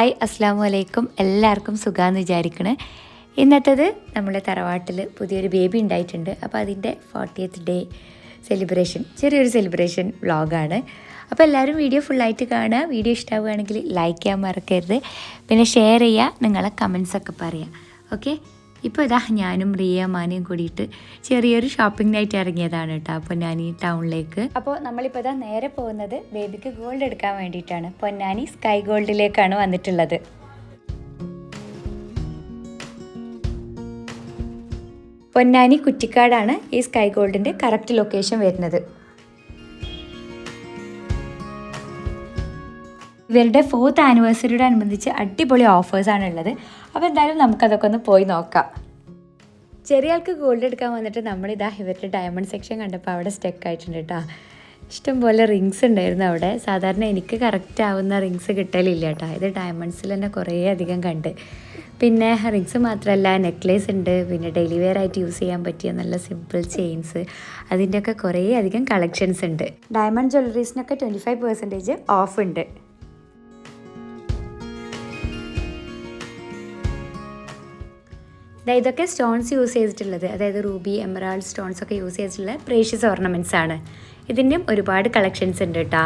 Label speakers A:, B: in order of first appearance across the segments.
A: Hi അസ്സാം വലൈക്കും എല്ലാവർക്കും സുഖമെന്ന് വിചാരിക്കണേ. ഇന്നത്തേത് നമ്മുടെ തറവാട്ടിൽ പുതിയൊരു ബേബി ഉണ്ടായിട്ടുണ്ട്. അപ്പോൾ അതിന്റെ ഫോർട്ടിയത്ത് ഡേ സെലിബ്രേഷൻ ചെറിയൊരു സെലിബ്രേഷൻ വ്ളോഗാണ് അപ്പോൾ എല്ലാവരും വീഡിയോ ഫുള്ളായിട്ട് കാണുക. വീഡിയോ ഇഷ്ടമാവുകയാണെങ്കിൽ ലൈക്ക് ചെയ്യാൻ മറക്കരുത്. പിന്നെ ഷെയർ ചെയ്യുക. നിങ്ങളെ കമൻസൊക്കെ പറയുക. ഓക്കെ ഇപ്പോൾ ഇതാ ഞാനും റിയ മാനയും കൂടിയിട്ട് ചെറിയൊരു ഷോപ്പിംഗ് നൈറ്റ് ഇറങ്ങിയതാണ് കേട്ടോ അപ്പോൾ ഞാൻ ഈ ടൗണിലേക്ക് അപ്പോൾ നമ്മളിപ്പോൾ ഇതാ നേരെ പോകുന്നത് ബേബിക്ക് ഗോൾഡ് എടുക്കാൻ വേണ്ടിയിട്ടാണ്. പൊന്നാനി സ്കൈ ഗോൾഡിലേക്കാണ് വന്നിട്ടുള്ളത്. പൊന്നാനി കുറ്റിക്കാടാണ് ഈ സ്കൈ ഗോൾഡിന്റെ കറക്റ്റ് ലൊക്കേഷൻ വരുന്നത്. ഇവരുടെ ഫോർത്ത് ആനിവേഴ്സറിയോട് അനുബന്ധിച്ച് അടിപൊളി ഓഫേഴ്സാണ് ഉള്ളത് അപ്പോൾ എന്തായാലും നമുക്കതൊക്കെ ഒന്ന് പോയി നോക്കാം. ചെറിയ ആൾക്ക് ഗോൾഡ് എടുക്കാൻ വന്നിട്ട് നമ്മളിതാ ഇവരുടെ ഡയമണ്ട് സെക്ഷൻ കണ്ടപ്പോൾ അവിടെ സ്റ്റെക്ക് ആയിട്ടുണ്ട് കേട്ടോ ഇഷ്ടംപോലെ റിങ്സ് ഉണ്ടായിരുന്നു അവിടെ. സാധാരണ എനിക്ക് കറക്റ്റ് ആവുന്ന റിങ്സ് കിട്ടലില്ല കേട്ടോ ഇത് ഡയമണ്ട്സിൽ തന്നെ കുറേ അധികം കണ്ട്. പിന്നെ റിങ്സ് മാത്രമല്ല നെക്ലേസ് ഉണ്ട്. പിന്നെ ഡെയിലി വെയർ ആയിട്ട് യൂസ് ചെയ്യാൻ പറ്റിയ നല്ല സിമ്പിൾ ചെയിൻസ് അതിന്റെയൊക്കെ കുറേ അധികം കളക്ഷൻസ് ഉണ്ട്. ഡയമണ്ട് ജ്വല്ലറീസിനൊക്കെ ട്വന്റി ഫൈവ് പെർസെന്റേജ് ഓഫ് ഉണ്ട്. ദാ ഇതൊക്കെ സ്റ്റോൺസ് യൂസ് ചെയ്തിട്ടുള്ളത്. അതായത് റൂബി എമറാൾഡ് സ്റ്റോൺസ് ഒക്കെ യൂസ് ചെയ്തിട്ടുള്ള പ്രേഷ്യസ് ഓർണമെന്റ്സ് ആണ്. ഇതിന്റെയും ഒരുപാട് കളക്ഷൻസ് ഉണ്ട് കേട്ടോ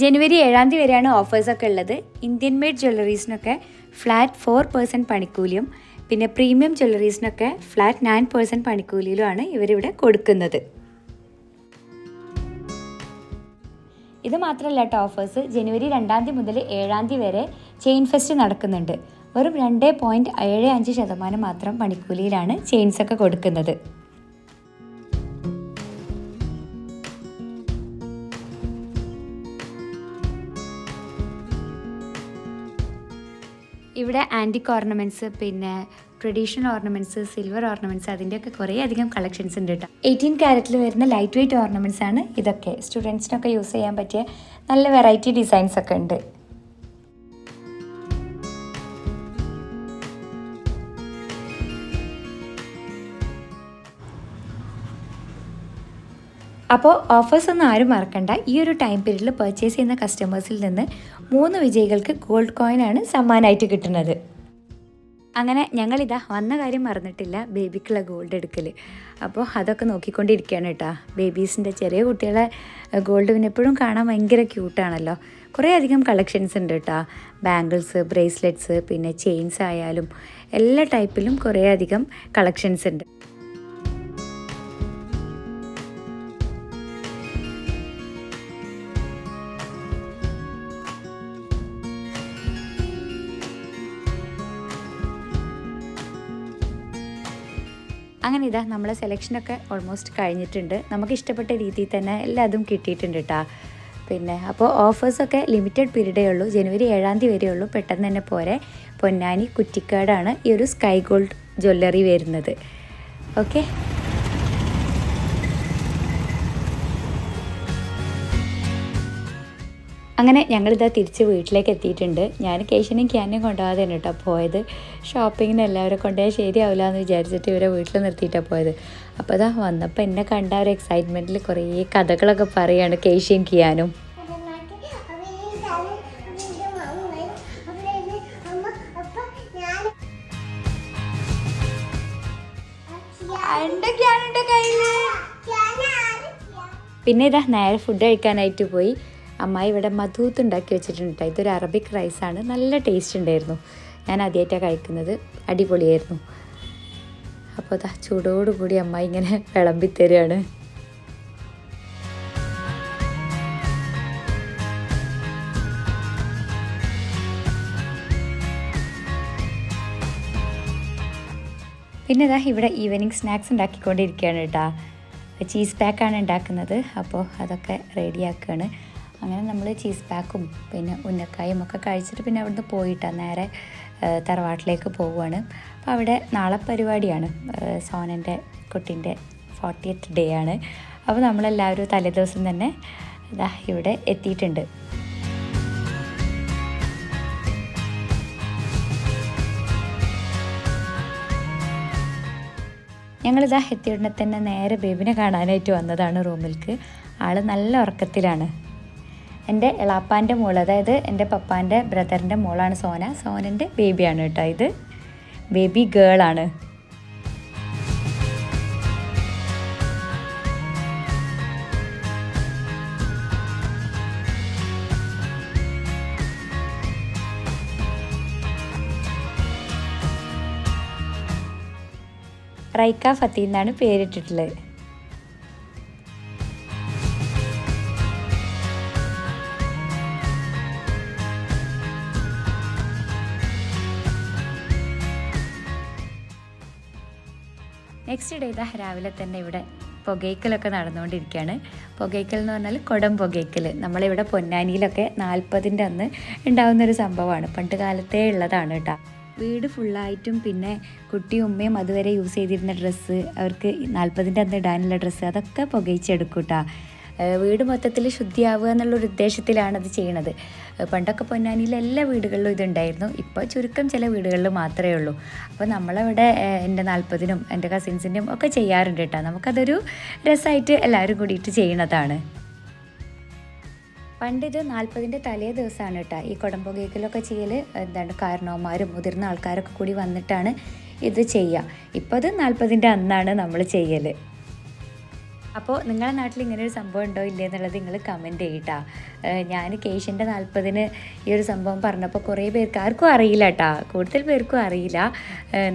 A: ജനുവരി ഏഴാം തീയതി വരെയാണ് ഓഫേഴ്സൊക്കെ ഉള്ളത്. ഇന്ത്യൻ മെയ്ഡ് ജ്വല്ലറീസിനൊക്കെ ഫ്ലാറ്റ് ഫോർ പേഴ്സന്റ് പണിക്കൂലിയും പിന്നെ പ്രീമിയം ജ്വല്ലറീസിനൊക്കെ ഫ്ലാറ്റ് നയൻ പേഴ്സന്റ് പണിക്കൂലിയിലുമാണ് ഇവരിവിടെ കൊടുക്കുന്നത്. ഇത് മാത്രമല്ല കേട്ടോ ഓഫേഴ്സ് ജനുവരി രണ്ടാം തീയതി മുതൽ ഏഴാം തീയതി വരെ ചെയിൻ ഫെസ്റ്റ് നടക്കുന്നുണ്ട്. വെറും രണ്ട് പോയിന്റ് ഏഴ് അഞ്ച് ശതമാനം മാത്രം പണിക്കൂലിയിലാണ് ചെയിൻസ് ഒക്കെ കൊടുക്കുന്നത്. ഇവിടെ ആന്റിക് ഓർണമെന്റ്സ് പിന്നെ ട്രഡീഷണൽ ഓർണമെന്റ്സ് സിൽവർ ഓർണമെന്റ്സ് അതിന്റെയൊക്കെ കുറേ അധികം കളക്ഷൻസ് ഉണ്ട് കേട്ടോ എയ്റ്റീൻ ക്യാരറ്റിൽ വരുന്ന ലൈറ്റ് വെയിറ്റ് ഓർണമെന്റ്സ് ആണ് ഇതൊക്കെ. സ്റ്റുഡൻസിനൊക്കെ യൂസ് ചെയ്യാൻ പറ്റിയ നല്ല വെറൈറ്റി ഡിസൈൻസ് ഒക്കെ ഉണ്ട്. അപ്പോൾ ഓഫേഴ്സ് ഒന്നും ആരും മറക്കണ്ട. ഈ ഒരു ടൈം പീരീഡിൽ പർച്ചേസ് ചെയ്യുന്ന കസ്റ്റമേഴ്സിൽ നിന്ന് മൂന്ന് വിജയികൾക്ക് ഗോൾഡ് കോയിനാണ് സമ്മാനമായിട്ട് കിട്ടുന്നത്. അങ്ങനെ ഞങ്ങളിതാ വന്ന കാര്യം മറന്നിട്ടില്ല. ബേബിക്കുള്ള ഗോൾഡ് എടുക്കൽ അപ്പോൾ അതൊക്കെ നോക്കിക്കൊണ്ടിരിക്കുകയാണ് കേട്ടോ. ബേബീസിന്റെ ചെറിയ കുട്ടികളെ ഗോൾഡ് പിന്നെ എപ്പോഴും കാണാൻ ഭയങ്കര ക്യൂട്ടാണല്ലോ കുറേ അധികം കളക്ഷൻസ് ഉണ്ട് കേട്ടോ. ബാംഗിൾസ് ബ്രേസ്ലെറ്റ്സ് പിന്നെ ചെയിൻസ് ആയാലും എല്ലാ ടൈപ്പിലും കുറേ അധികം കളക്ഷൻസ് ഉണ്ട്. ഇതാ നമ്മളെ സെലക്ഷനൊക്കെ ഓൾമോസ്റ്റ് കഴിഞ്ഞിട്ടുണ്ട്. നമുക്ക് ഇഷ്ടപ്പെട്ട രീതിയിൽ തന്നെ എല്ലാതും കിട്ടിയിട്ടുണ്ട് കേട്ടോ പിന്നെ അപ്പോൾ ഓഫേഴ്സൊക്കെ ലിമിറ്റഡ് പീരീഡേ ഉള്ളൂ. ജനുവരി ഏഴാം തീയതി വരെ ഉള്ളൂ. പെട്ടെന്ന് തന്നെ പോരെ. പൊന്നാനി കുറ്റിക്കാടാണ് ഈ ഒരു സ്കൈ ഗോൾഡ് ജ്വല്ലറി വരുന്നത്. ഓക്കെ അങ്ങനെ ഞങ്ങളിതാ തിരിച്ച് വീട്ടിലേക്ക് എത്തിയിട്ടുണ്ട് ഞാൻ കേശനും ക്യാനും കൊണ്ടുപോകാതെ തന്നെ കേട്ടോ പോയത്. ഷോപ്പിങ്ങിന് എല്ലാവരും കൊണ്ടുപോയാൽ ശരിയാവില്ല എന്ന് വിചാരിച്ചിട്ട് ഇവരെ വീട്ടിൽ നിർത്തിയിട്ടാണ് പോയത്. അപ്പോൾ അതാ വന്നപ്പോൾ എന്നെ കണ്ട ഒരു എക്സൈറ്റ്മെന്റിൽ കുറേ കഥകളൊക്കെ പറയുകയാണ് കേശിയും കിയാനും. പിന്നെ ഇതാ നേരെ ഫുഡ് കഴിക്കാനായിട്ട് പോയി. അമ്മായി ഇവിടെ മധൂത്ത് ഉണ്ടാക്കി വെച്ചിട്ടുണ്ട് ഇതൊരു അറബിക് റൈസാണ് നല്ല ടേസ്റ്റ് ഉണ്ടായിരുന്നു. ഞാൻ ആദ്യമായിട്ടാണ് കഴിക്കുന്നത്. അടിപൊളിയായിരുന്നു. അപ്പോൾ അതാ ചൂടോടുകൂടി അമ്മായി ഇങ്ങനെ വിളമ്പി തരികയാണ് പിന്നെ ഇതാ ഇവിടെ ഈവനിങ് സ്നാക്സ് ഉണ്ടാക്കിക്കൊണ്ടിരിക്കുകയാണ് കേട്ടോ ചീസ് പാക്കാണ് ഉണ്ടാക്കുന്നത്. അപ്പോൾ അതൊക്കെ റെഡിയാക്കുകയാണ് അങ്ങനെ നമ്മൾ ചീസ് പാക്കും പിന്നെ ഉന്നക്കായും ഒക്കെ കഴിച്ചിട്ട് പിന്നെ അവിടുന്ന് പോയിട്ടാണ് നേരെ തറവാട്ടിലേക്ക് പോവുകയാണ് അപ്പോൾ അവിടെ നാളെ പരിപാടിയാണ്. സോനന്റെ കുട്ടീന്റെ ഫോർട്ടി എത്ത് ഡേ ആണ്. അപ്പോൾ നമ്മളെല്ലാവരും തലേദിവസം തന്നെ ഇതാ ഇവിടെ എത്തിയിട്ടുണ്ട്. ഞങ്ങളിതാ എത്തിയ ഉടനെ തന്നെ നേരെ ബേബിനെ കാണാനായിട്ട് വന്നതാണ് റൂമിൽക്ക്. ആൾ നല്ല ഉറക്കത്തിലാണ്. എന്റെ എളാപ്പാന്റെ മോൾ അതായത് എന്റെ പപ്പാന്റെ ബ്രദറിന്റെ മോളാണ് സോന. സോനന്റെ ബേബിയാണ് കേട്ടോ ഇത്. ബേബി ഗേളാണ്. റൈക്ക ഫത്തി എന്നാണ് പേരിട്ടിട്ടുള്ളത്. നെക്സ്റ്റ് ഡേ ഇതാ രാവിലെ തന്നെ ഇവിടെ പുകയ്ക്കലൊക്കെ നടന്നുകൊണ്ടിരിക്കുകയാണ്. പുകയ്ക്കൽ എന്ന് പറഞ്ഞാൽ കുടം പുകയ്ക്കൽ നമ്മളിവിടെ പൊന്നാനിയിലൊക്കെ നാൽപ്പതിന്റെ അന്ന് ഉണ്ടാകുന്ന ഒരു സംഭവമാണ്. പണ്ട് കാലത്തേ ഉള്ളതാണ് കേട്ടോ. വീട് ഫുള്ളായിട്ടും പിന്നെ കുട്ടിയും ഉമ്മയും അതുവരെ യൂസ് ചെയ്തിരുന്ന ഡ്രസ്സ് അവർക്ക് നാൽപ്പതിന്റെ അന്ന് ഇടാനുള്ള ഡ്രസ്സ് അതൊക്കെ പുകയിച്ചെടുക്കും കേട്ടോ. വീട് മൊത്തത്തിൽ ശുദ്ധിയാവുക എന്നുള്ളൊരു ഉദ്ദേശത്തിലാണ് അത് ചെയ്യണത്. പണ്ടൊക്കെ പൊന്നാനിയിൽ എല്ലാ വീടുകളിലും ഇതുണ്ടായിരുന്നു. ഇപ്പോൾ ചുരുക്കം ചില വീടുകളിൽ മാത്രമേ ഉള്ളൂ. അപ്പോൾ നമ്മളവിടെ എന്റെ നാൽപ്പതിനും എന്റെ കസിൻസിന്റെയും ഒക്കെ ചെയ്യാറുണ്ട് കേട്ടോ. നമുക്കതൊരു രസമായിട്ട് എല്ലാവരും കൂടിയിട്ട് ചെയ്യണതാണ്. പണ്ട് ഇത് നാൽപ്പതിന്റെ തലേ ദിവസമാണ് കേട്ടോ. ഈ കുടംപുകയ്ക്കലൊക്കെ ചെയ്യൽ എന്താണ് കാരണവന്മാരും മുതിർന്ന ആൾക്കാരൊക്കെ കൂടി വന്നിട്ടാണ് ഇത് ചെയ്യുക. ഇപ്പോൾ അത് നാൽപ്പതിന്റെ അന്നാണ് നമ്മൾ ചെയ്യൽ അപ്പോൾ നിങ്ങളുടെ നാട്ടിൽ ഇങ്ങനെ ഒരു സംഭവം ഉണ്ടോ ഇല്ലേ എന്നുള്ളത് നിങ്ങൾ കമന്റ് ചെയ്യട്ടാ. ഞാൻ കേശിന്റെ നാൽപ്പതിന് ഈ ഒരു സംഭവം പറഞ്ഞപ്പോൾ കുറേ പേർക്ക് ആർക്കും അറിയില്ല കേട്ടാ കൂടുതൽ പേർക്കും അറിയില്ല.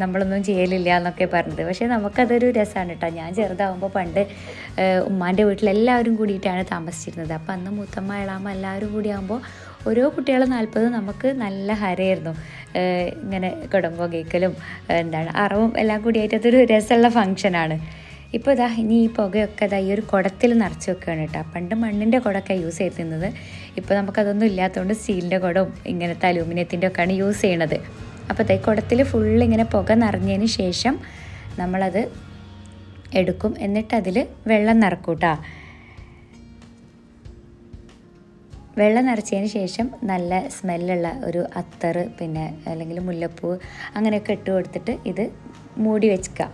A: നമ്മളൊന്നും ചെയ്യലില്ല എന്നൊക്കെ പറഞ്ഞത്. പക്ഷേ നമുക്കതൊരു രസമാണ് കേട്ടോ ഞാൻ ചെറുതാവുമ്പോൾ പണ്ട് ഉമ്മാന്റെ വീട്ടിലെല്ലാവരും കൂടിയിട്ടാണ് താമസിച്ചിരുന്നത്. അപ്പോൾ അന്ന് മുത്തമ്മ ഇളാമ്മ എല്ലാവരും കൂടി ആകുമ്പോൾ ഓരോ കുട്ടികളെ നാൽപ്പത് നമുക്ക് നല്ല ഹരയായിരുന്നു. ഇങ്ങനെ കുടമ്പോ കേക്കലും എന്താണ് അറവും എല്ലാം കൂടിയായിട്ട് അതൊരു രസമുള്ള ഫങ്ഷനാണ് ഇപ്പോൾ ഇതാ ഇനി ഈ പുകയൊക്കെ ഇതാ ഈ ഒരു കുടത്തിൽ നിറച്ച് വെക്കുകയാണ് കേട്ടോ. പണ്ട് മണ്ണിന്റെ കുടമൊക്കെ യൂസ് ചെയ്തിരുന്നത്. ഇപ്പോൾ നമുക്കതൊന്നും ഇല്ലാത്തതുകൊണ്ട് സ്റ്റീലിന്റെ കുടവും ഇങ്ങനത്തെ അലൂമിനിയത്തിന്റെ ഒക്കെയാണ് യൂസ് ചെയ്യണത്. അപ്പോൾ ഈ കുടത്തിൽ ഫുൾ ഇങ്ങനെ പുക നിറഞ്ഞതിന് ശേഷം നമ്മളത് എടുക്കും. എന്നിട്ട് അതിൽ വെള്ളം നിറക്കും കേട്ടോ. വെള്ളം നിറച്ചതിന് ശേഷം നല്ല സ്മെല്ലുള്ള ഒരു അത്തറ് പിന്നെ അല്ലെങ്കിൽ മുല്ലപ്പൂ അങ്ങനെയൊക്കെ ഇട്ട് കൊടുത്തിട്ട് ഇത് മൂടി വെക്കുക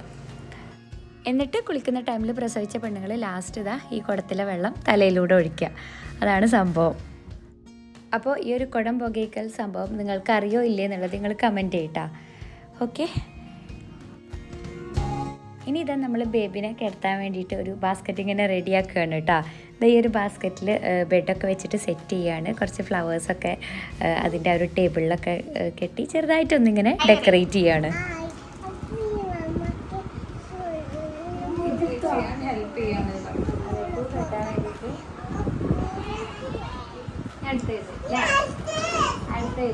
A: എന്നിട്ട് കുളിക്കുന്ന ടൈമിൽ പ്രസവിച്ച പെണ്ണുങ്ങൾ ലാസ്റ്റ് ഇതാ ഈ കുടത്തിലെ വെള്ളം തലയിലൂടെ ഒഴിക്കുക. അതാണ് സംഭവം. അപ്പോൾ ഈ ഒരു കുടം പുകയ്ക്കൽ സംഭവം നിങ്ങൾക്ക് അറിയോ ഇല്ലേ എന്നുള്ളത് നിങ്ങൾ കമന്റ് ചെയ്യട്ടാ. ഓക്കെ ഇനി ഇതാ നമ്മൾ ബേബിനെ കിടത്താൻ വേണ്ടിയിട്ട് ഒരു ബാസ്ക്കറ്റ് ഇങ്ങനെ റെഡിയാക്കുകയാണ് കേട്ടോ. ഈ ഒരു ബാസ്ക്കറ്റിൽ ബെഡൊക്കെ വെച്ചിട്ട് സെറ്റ് ചെയ്യുകയാണ്. കുറച്ച് ഫ്ലവേഴ്സൊക്കെ അതിന്റെ ആ ഒരു ടേബിളിലൊക്കെ കെട്ടി ചെറുതായിട്ടൊന്നിങ്ങനെ ഡെക്കറേറ്റ് ചെയ്യുകയാണ്. അടുത്തത് അടുത്തത്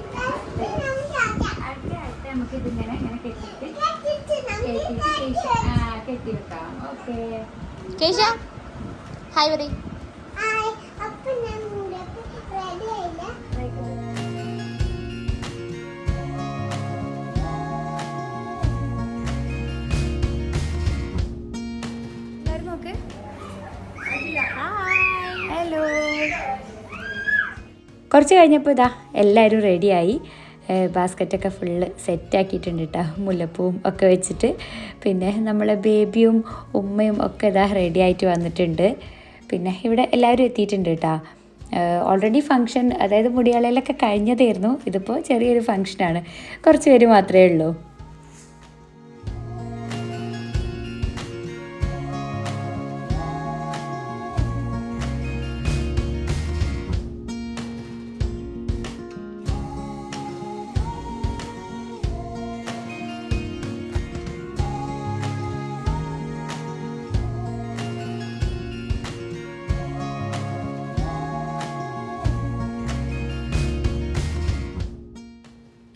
A: അടുത്ത നമുക്ക് ഇതിങ്ങനെ ഇങ്ങനെ കെട്ടിയിട്ട് കെട്ടിയിട്ട് ആ കെട്ടി വെക്കാം. ഓക്കെ.
B: കേശ? ഹായ് പറയും
A: കുറച്ച് കഴിഞ്ഞപ്പോൾ ഇതാ എല്ലാവരും റെഡിയായി ബാസ്ക്കറ്റൊക്കെ ഫുള്ള് സെറ്റാക്കിയിട്ടുണ്ട് കേട്ടോ മുല്ലപ്പൂവും ഒക്കെ വെച്ചിട്ട്. പിന്നെ നമ്മളെ ബേബിയും ഉമ്മയും ഒക്കെ ഇതാ റെഡി ആയിട്ട് വന്നിട്ടുണ്ട്. പിന്നെ ഇവിടെ എല്ലാവരും എത്തിയിട്ടുണ്ട് കേട്ടോ ഓൾറെഡി ഫങ്ഷൻ അതായത് മുടിയാളയിലൊക്കെ കഴിഞ്ഞതായിരുന്നു ഇതിപ്പോൾ ചെറിയൊരു ഫങ്ഷനാണ് കുറച്ച് പേര് മാത്രമേ ഉള്ളൂ.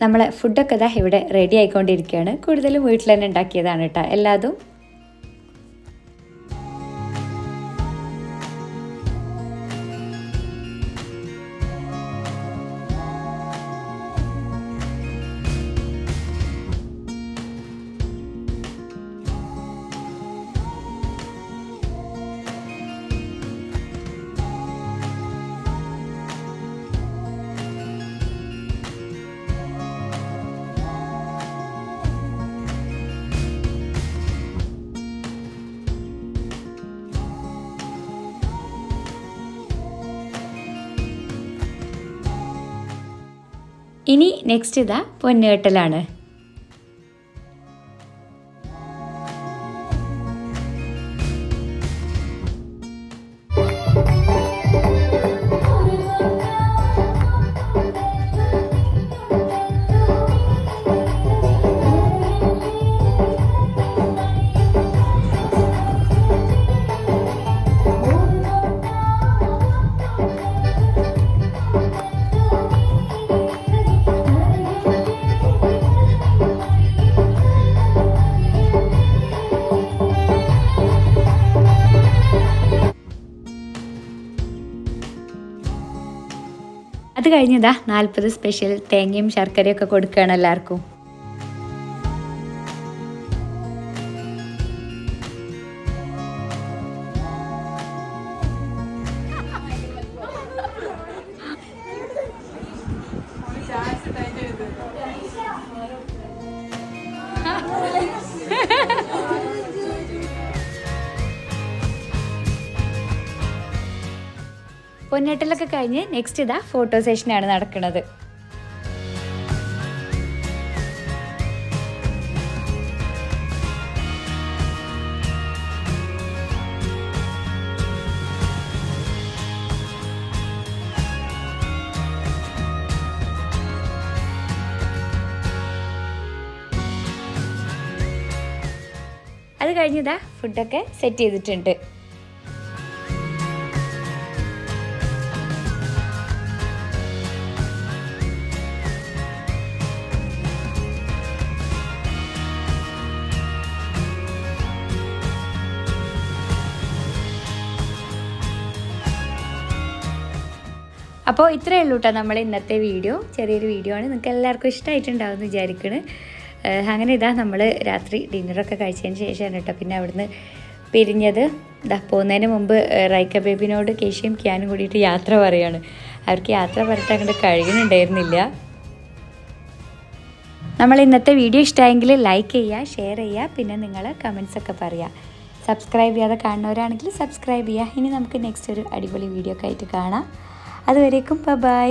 A: നമ്മളെ ഫുഡൊക്കെ ഇതാ ഇവിടെ റെഡി ആയിക്കൊണ്ടിരിക്കുകയാണ്. കൂടുതലും വീട്ടിൽ തന്നെ ഉണ്ടാക്കിയതാണ് കേട്ടോ എല്ലാതും ഇനി നെക്സ്റ്റ് ഇതാ പൊന്നുകെട്ടലാണ് കഴിഞ്ഞതാ നാൽപ്പത് സ്പെഷ്യൽ തേങ്ങയും ശർക്കരയും ഒക്കെ കൊടുക്കുകയാണ് എല്ലാവർക്കും. പൊന്നേട്ടലൊക്കെ കഴിഞ്ഞ് നെക്സ്റ്റ് ഇതാ ഫോട്ടോ സെഷനാണ് നടക്കുന്നത്. അത് കഴിഞ്ഞതാ ഫുഡൊക്കെ സെറ്റ് ചെയ്തിട്ടുണ്ട്. അപ്പോൾ ഇത്രയേ ഉള്ളൂ കേട്ടോ നമ്മൾ ഇന്നത്തെ വീഡിയോ. ചെറിയൊരു വീഡിയോ ആണ്. നിങ്ങൾക്ക് എല്ലാവർക്കും ഇഷ്ടമായിട്ടുണ്ടാവും എന്ന് വിചാരിക്കണ് അങ്ങനെ ഇതാ നമ്മൾ രാത്രി ഡിന്നറൊക്കെ കഴിച്ചതിന് ശേഷമാണ് കേട്ടോ പിന്നെ അവിടുന്ന് പിരിഞ്ഞത്. ഇതാ പോകുന്നതിന് മുമ്പ് റൈക്ക ബേബിനോട് കേശിയും ക്യാനും കൂടിയിട്ട് യാത്ര പറയാണ്. അവർക്ക് യാത്ര പറഞ്ഞിട്ട് അങ്ങോട്ട് കഴിയുന്നുണ്ടായിരുന്നില്ല നമ്മൾ ഇന്നത്തെ വീഡിയോ ഇഷ്ടമായെങ്കിൽ ലൈക്ക് ചെയ്യുക ഷെയർ ചെയ്യുക പിന്നെ നിങ്ങൾ കമൻസൊക്കെ പറയുക. സബ്സ്ക്രൈബ് ചെയ്യാതെ കാണുന്നവരാണെങ്കിൽ സബ്സ്ക്രൈബ് ചെയ്യുക. ഇനി നമുക്ക് നെക്സ്റ്റ് ഒരു അടിപൊളി വീഡിയോ ഒക്കെ ആയിട്ട് കാണാം. അതുവരേക്കും ബൈ